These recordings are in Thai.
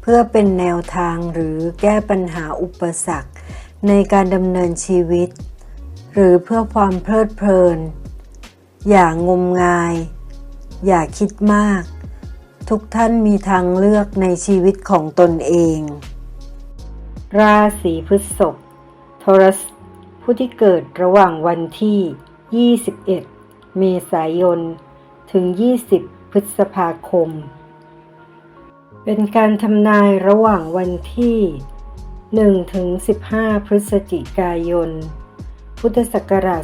เพื่อเป็นแนวทางหรือแก้ปัญหาอุปสรรค ในการดำเนินชีวิต หรือเพื่อความเพลิดเพลิน อย่างงมงาย อย่าคิดมาก ทุกท่านมีทางเลือกในชีวิตของตนเอง ราศีพฤษภทรัสผู้ที่เกิดระหว่างวันที่ 21 เมษายน ถึง 20 พฤษภาคม เป็นการทำนายระหว่างวันที่1ถึง15 พฤศจิกายน พุทธศักราช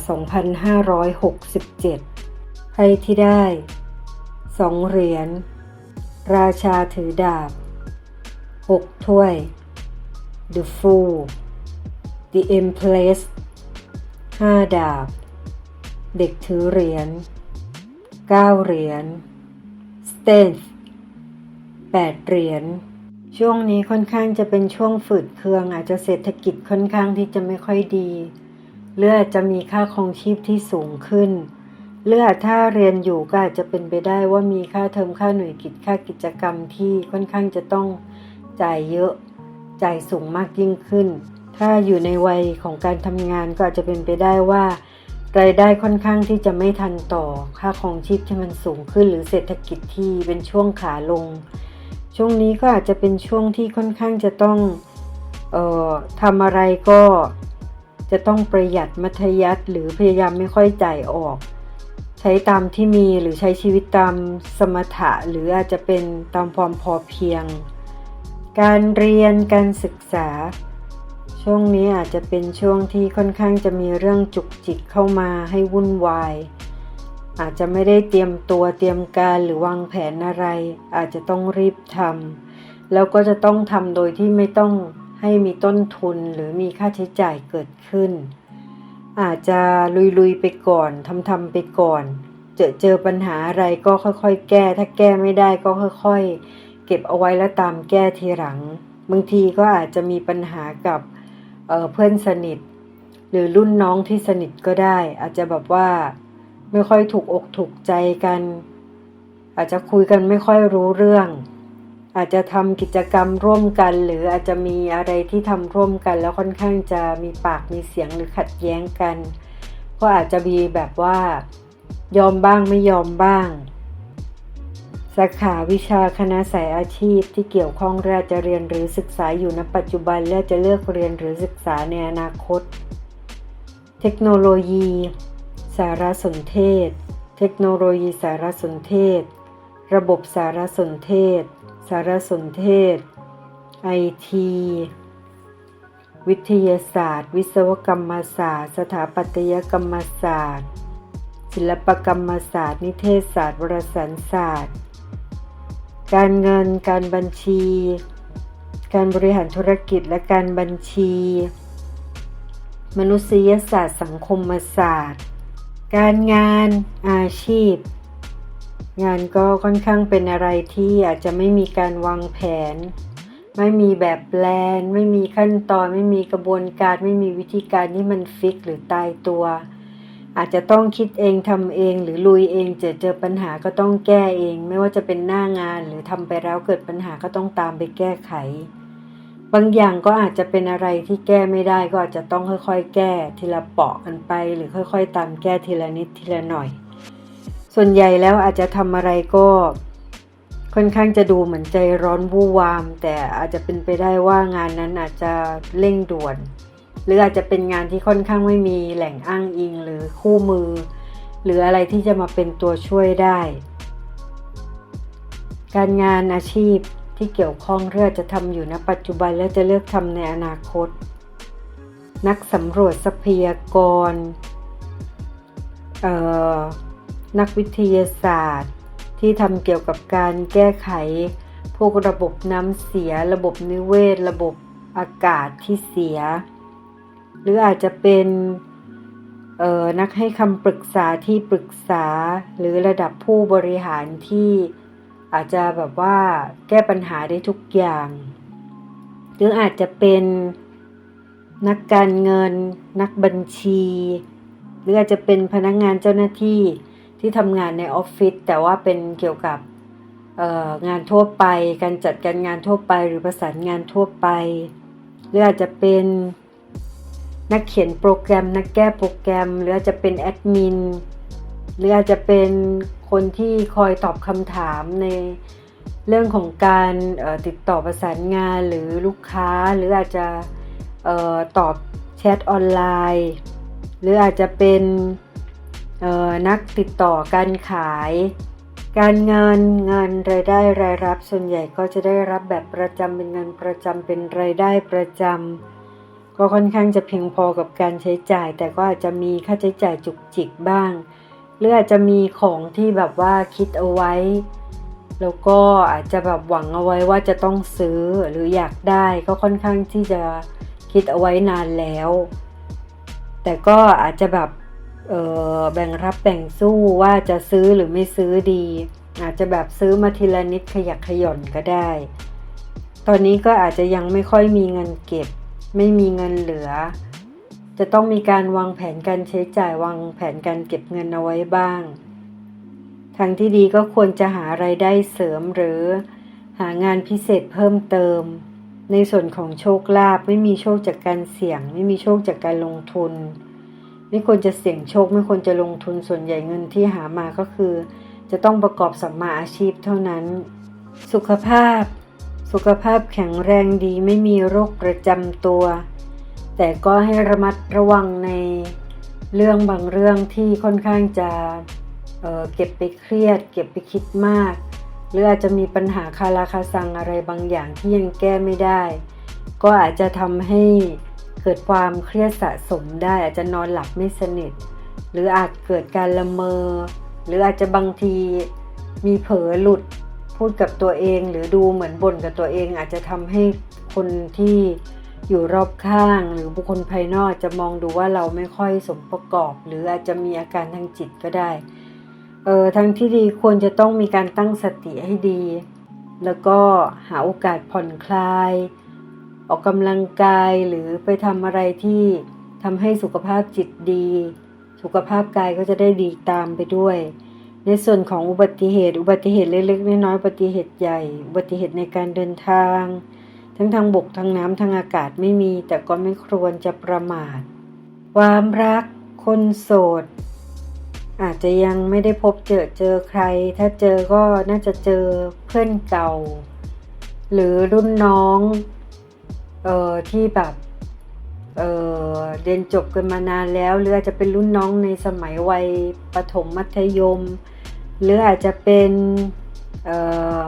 2567ไพ่ที่ได้ 2 เหรียญ ราชาถือดาบ 6 ถ้วย The Fool The Empress 5 ดาบ เด็กถือเหรียญ 9 เหรียญ Stance 8 เหรียญ ช่วงนี้ค่อนข้างจะเป็นช่วงฝืดเคือง อาจจะเศรษฐกิจค่อนข้างที่จะไม่ค่อยดีหรืออาจจะมีค่าครองชีพที่สูงขึ้นหรืออาจถ้าเรียนอยู่ก็อาจจะเป็นไปได้ว่ามีค่าเทอมค่าหน่วยกิจค่ากิจกรรมที่ค่อนข้างจะต้องจ่ายเยอะ จ่ายสูงมากยิ่งขึ้น ถ้าอยู่ในวัยของการทำงานก็อาจจะเป็นไปได้ว่า รายได้ค่อนข้างที่จะไม่ทันต่อค่าครองชีพที่มันสูงขึ้น หรือเศรษฐกิจที่เป็นช่วงขาลง ช่วงนี้ก็อาจจะเป็นช่วงที่ค่อนข้างจะต้องออทำอะไรก็จะต้องประหยัดมัธยัติหรือพยายามไม่ค่อยจ่ายออก ใช้ตามที่มีหรือใช้ชีวิตตามสมถะ หรืออาจจะเป็นตามความพอเพียง การเรียนการศึกษา ช่วงนี้อาจจะเป็นช่วงที่ค่อนข้างจะมีเรื่องจุกจิกเข้ามาให้วุ่นวาย อาจจะไม่ได้เตรียมตัวเตรียมการหรือวางแผนอะไร อาจจะต้องรีบทำแล้วก็จะต้องทำโดยที่ไม่ต้องให้มีต้นทุนหรือมีค่าใช้จ่ายเกิดขึ้น อาจจะลุยๆไปก่อนทำทำไปก่อน เจอเจอปัญหาอะไรก็ค่อยๆ แก้ ถ้าแก้ไม่ได้ก็ค่อยๆ เก็บเอาไว้แล้วตามแก้ทีหลัง บางทีก็อาจจะมีปัญหากับเเพื่อนสนิท หรือรุ่นน้องที่สนิทก็ได้ อาจจะแบบว่า ไม่ค่อยถูกอกถูกใจกัน อาจจะคุยกันไม่ค่อยรู้เรื่อง อาจจะทำกิจกรรมร่วมกัน หรืออาจจะมีอะไรที่ทำร่วมกัน แล้วค่อนข้างจะมีปากมีเสียงหรือขัดแย้งกัน ก็อาจจะมีแบบว่า ยอมบ้างไม่ยอมบ้างสาขาวิชาคณะสายอาชีพที่เกี่ยวข้องเรือจะเรียนหรือศึกษาอยู่ณปัจจุบันและจะเลือกเรียนหรือศึกษาในอนาคต เทคโนโลยี สารสนเทศ เทคโนโลยีสารสนเทศ ระบบสารสนเทศ สารสนเทศไอทีวิทยาศาสตร์ วิศวกรรมศาสตร์ สถาปัตยกรรมศาสตร์ ศิลปกรรมศาสตร์ นิเทศศาสตร์วารสารศาสตร์ การเงินการบัญชี การบริหารธุรกิจและการบัญชี มนุษยศาสตร์สังคมศาสตร์ การงานอาชีพ งานก็ค่อนข้างเป็นอะไรที่อาจจะไม่มีการวางแผน ไม่มีแบบแปลน ไม่มีขั้นตอน ไม่มีกระบวนการ ไม่มีวิธีการที่มันฟิกหรือตายตัว อาจจะต้องคิดเองทำเองหรือลุยเองเจอเจอปัญหาก็ต้องแก้เอง ไม่ว่าจะเป็นหน้างานหรือทำไปแล้วเกิดปัญหาก็ต้องตามไปแก้ไข บางอย่างก็อาจจะเป็นอะไรที่แก้ไม่ได้ก็อาจจะต้องค่อย ๆ แก้ทีละเปาะกันไป หรือค่อย ๆ ตามแก้ทีละนิดทีละหน่อย ส่วนใหญ่แล้วอาจจะทำอะไรก็ค่อนข้างจะดูเหมือนใจร้อนวู่วาม แต่อาจจะเป็นไปได้ว่างานนั้นอาจจะเร่งด่วน หรืออาจจะเป็นงานที่ค่อนข้างไม่มีแหล่งอ้างอิงหรือคู่มือ หรืออะไรที่จะมาเป็นตัวช่วยได้ การงานอาชีพ ที่เกี่ยวข้องเรือจะทำอยู่ณปัจจุบันและจะเลือกทำในอนาคต นักสำรวจทรัพยากร นักวิทยาศาสตร์ ที่ทำเกี่ยวกับการแก้ไข พวกระบบน้ำเสีย ระบบนิเวศ ระบบอากาศที่เสีย หรืออาจจะเป็นนักให้คำปรึกษาที่ปรึกษาหรือระดับผู้บริหารที่ อาจจะแบบว่าแก้ปัญหาได้ทุกอย่าง หรืออาจจะเป็นนักการเงิน นักบัญชี หรืออาจจะเป็นพนักงานเจ้าหน้าที่ที่ทำงานในออฟฟิศแต่ว่าเป็นเกี่ยวกับงานทั่วไป การจัดการงานทั่วไป หรือประสานงานทั่วไปหรืออาจจะเป็นนักเขียนโปรแกรม นักแก้โปรแกรม หรืออาจจะเป็นแอดมินหรืออาจจะเป็น คนที่คอยตอบคำถามในเรื่องของการติดต่อประสานงานหรือลูกค้าหรืออาจจะออตอบแชทออนไลน์ หรืออาจจะเป็นนักติดต่อการขาย การงินงินรายได้รายรับส่วนใหญ่ก็จะได้รับแบบประจำเป็นเงินประจำเป็นรายได้ประจำก็ค่อนข้างจะเพียงพอกับการใช้จ่าย แต่ก็อาจจะมีค่าใช้จ่ายจุกจิกบ้าง หรืออาจจะมีของที่แบบว่าคิดเอาไว้ แล้วก็อาจจะแบบหวังเอาไว้ว่าจะต้องซื้อหรืออยากได้ก็ค่อนข้างที่จะคิดเอาไว้นานแล้ว แต่ก็อาจจะแบบแบ่งรับแบ่งสู้ว่าจะซื้อหรือไม่ซื้อดี อาจจะแบบซื้อมาทีละนิดขยักขย่อนก็ได้ ตอนนี้ก็อาจจะยังไม่ค่อยมีเงินเก็บ ไม่มีเงินเหลือ จะต้องมีการวางแผนการใช้จ่ายวางแผนการเก็บเงินเอาไว้บ้าง ทางที่ดีก็ควรจะหาไรายได้เสริมหรือ หางานพิเศษเพิ่มเติม ในส่วนของโชคลาภไม่มีโชคจากการเสี่ยง ไม่มีโชคจากการลงทุน ไม่ควรจะเสี่ยงโชคไม่ควรจะลงทุนส่วนใหญ่เงินที่หามาก็คือ จะต้องประกอบสัมมาอาชีพเท่านั้น สุขภาพ สุขภาพแข็งแรงดีไม่มีโรคประจำตัว แต่ก็ให้ระมัดระวังในเรื่องบางเรื่องที่ค่อนข้างจะเเก็บไปเครียด เก็บไปคิดมาก หรืออาจจะมีปัญหาคาราคาซังอะไรบางอย่างที่ยังแก้ไม่ได้ ก็อาจจะทำให้เกิดความเครียดสะสมได้ อาจจะนอนหลับไม่สนิท หรืออาจเกิดการละเมอ หรืออาจจะบางทีมีเผลอหลุดพูดกับตัวเอง หรือดูเหมือนบ่นกับตัวเอง อาจจะทำให้คนที่ อยู่รอบข้าง หรือบุคคลภายนอกจะมองดูว่าเราไม่ค่อยสมประกอบ หรืออาจจะมีอาการทางจิตก็ได้เออทั้งที่ดีควรจะต้องมีการตั้งสติให้ดี แล้วก็หาโอกาสผ่อนคลาย ออกกำลังกายหรือไปทำอะไรที่ทำให้สุขภาพจิตดี สุขภาพกายก็จะได้ดีตามไปด้วย ในส่วนของอุบัติเหตุ อุบัติเหตุเล็กๆน้อยๆอุบัติเหตุใหญ่ อุบัติเหตุในการเดินทาง ทั้งทางบกทางน้ำทางอากาศไม่มี แต่ก็ไม่ควรจะประมาท ความรัก คนโสด อาจจะยังไม่ได้พบเจอเจอใคร ถ้าเจอก็น่าจะเจอเพื่อนเก่า หรือรุ่นน้องเอ่อที่แบบเอ่อเรียนจบกันมานานแล้ว หรืออาจจะเป็นรุ่นน้องในสมัยวัยประถมมัธยม หรืออาจจะเป็นเออ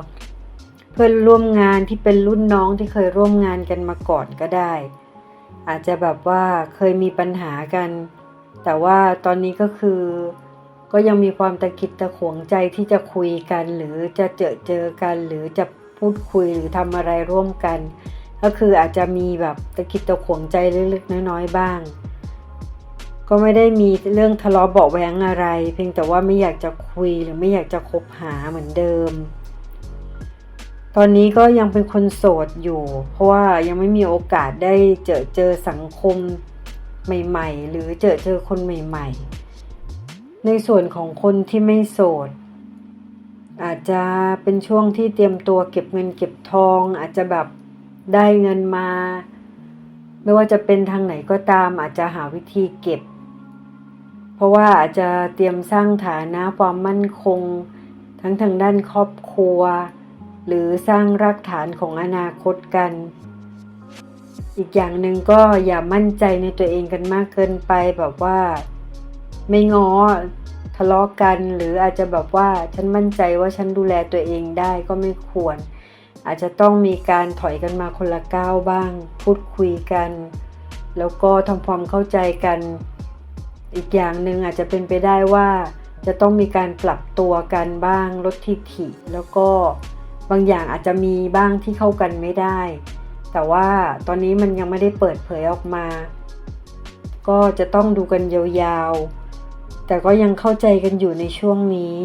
เพื่อนร่วมงานที่เป็นรุ่นน้องที่เคยร่วมงานกันมาก่อนก็ได้ อาจจะแบบว่าเคยมีปัญหากัน แต่ว่าตอนนี้ก็คือ ก็ยังมีความตะคิดตะขวงใจที่จะคุยกัน หรือจะเจอเจอกัน หรือจะพูดคุยหรือทำอะไรร่วมกัน ก็คืออาจจะมีแบบตะกิดตะขวงใจเล็กๆน้อยๆบ้างก็ไม่ได้มีเรื่องทะเลาะเบาแหวงอะไร เพียงแต่ว่าไม่อยากจะคุยหรือไม่อยากจะคบหาเหมือนเดิม ตอนนี้ก็ยังเป็นคนโสดอยู่ เพราะว่ายังไม่มีโอกาสได้เจอเจอสังคมใหม่ ๆ หรือเจอเจอคนใหม่ ๆ ในส่วนของคนที่ไม่โสด อาจจะเป็นช่วงที่เตรียมตัวเก็บเงินเก็บทอง อาจจะแบบได้เงินมา ไม่ว่าจะเป็นทางไหนก็ตามอาจจะหาวิธีเก็บ เพราะว่าอาจจะเตรียมสร้างฐานะความมั่นคง ทั้งทางด้านครอบครัว หรือสร้างรากฐานของอนาคตกัน อีกอย่างหนึ่งก็อย่ามั่นใจในตัวเองกันมากเกินไปแบบว่า ไม่ง้อทะเลาะกกันหรืออาจจะแบบว่าฉันมั่นใจว่าฉันดูแลตัวเองได้ก็ไม่ควร อาจจะต้องมีการถอยกันมาคนละก้าวบ้าง พูดคุยกัน แล้วก็ทำความเข้าใจกัน อีกอย่างหนึ่งอาจจะเป็นไปได้ว่า จะต้องมีการปรับตัวกันบ้างลดทิฐิแล้วก็ บางอย่างอาจจะมีบ้างที่เข้ากันไม่ได้ แต่ว่าตอนนี้มันยังไม่ได้เปิดเผยออกมา ก็จะต้องดูกันยาวๆ แต่ก็ยังเข้าใจกันอยู่ในช่วงนี้